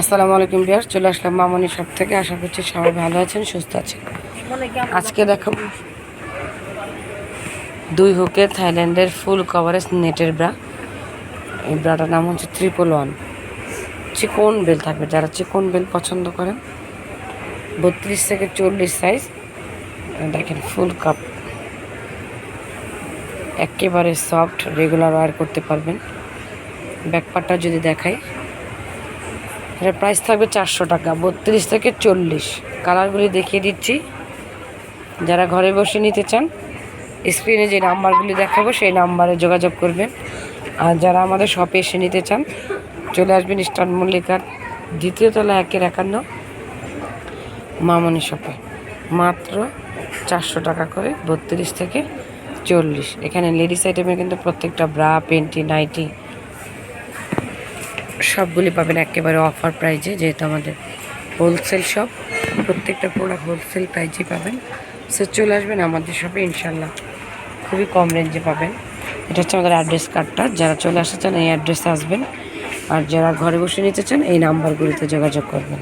আসসালামু আলাইকুম বিয়ার চলে আসলাম মামনি সব থেকে। আশা করছি সবাই ভালো আছেন, সুস্থ আছেন। আজকে দেখাবো দুই হুকে থাইল্যান্ডের ফুল কভারেজ নেটের ব্রা। এই ব্রাটার নাম হচ্ছে ট্রিপল ওয়ান চিকন বেল থাকবে, যারা চিকন বেল পছন্দ করেন, বত্রিশ থেকে চল্লিশ সাইজ দেখেন ফুল কাপ। একেবারে সফট রেগুলার ওয়ার করতে পারবেন। ব্যাকপারটা যদি দেখাই। এটা প্রাইস থাকবে চারশো টাকা, বত্রিশ থেকে চল্লিশ। কালারগুলি দেখিয়ে দিচ্ছি। যারা ঘরে বসে নিতে চান স্ক্রিনে যে নাম্বারগুলি দেখাবো, সেই নাম্বারে যোগাযোগ করবেন। আর যারা আমাদের শপে এসে নিতে চান, চলে আসবেন ইস্টার্ন মল্লিকার দ্বিতীয় তলা একের একান্ন, মামনি শপে মাত্র চারশো টাকা করে বত্রিশ থেকে চল্লিশ। এখানে লেডিস আইটেমে কিন্তু প্রত্যেকটা ব্রা পেন্টি নাইটি সবগুলি পাবেন একেবারে অফার প্রাইজে যেহেতু আমাদের হোলসেল শপ প্রত্যেকটা প্রোডাক্ট হোলসেল প্রাইজে পাবেন। সে চলে আসবেন আমাদের শপে ইনশাল্লাহ খুবই কম রেঞ্জে পাবেন। এটা হচ্ছে আমাদের অ্যাড্রেস কার্ডটা যারা চলে আসতে চান, এই অ্যাড্রেসে আসবেন। আর যারা ঘরে বসে নিতে চান, এই নাম্বারগুলিতে যোগাযোগ করবেন।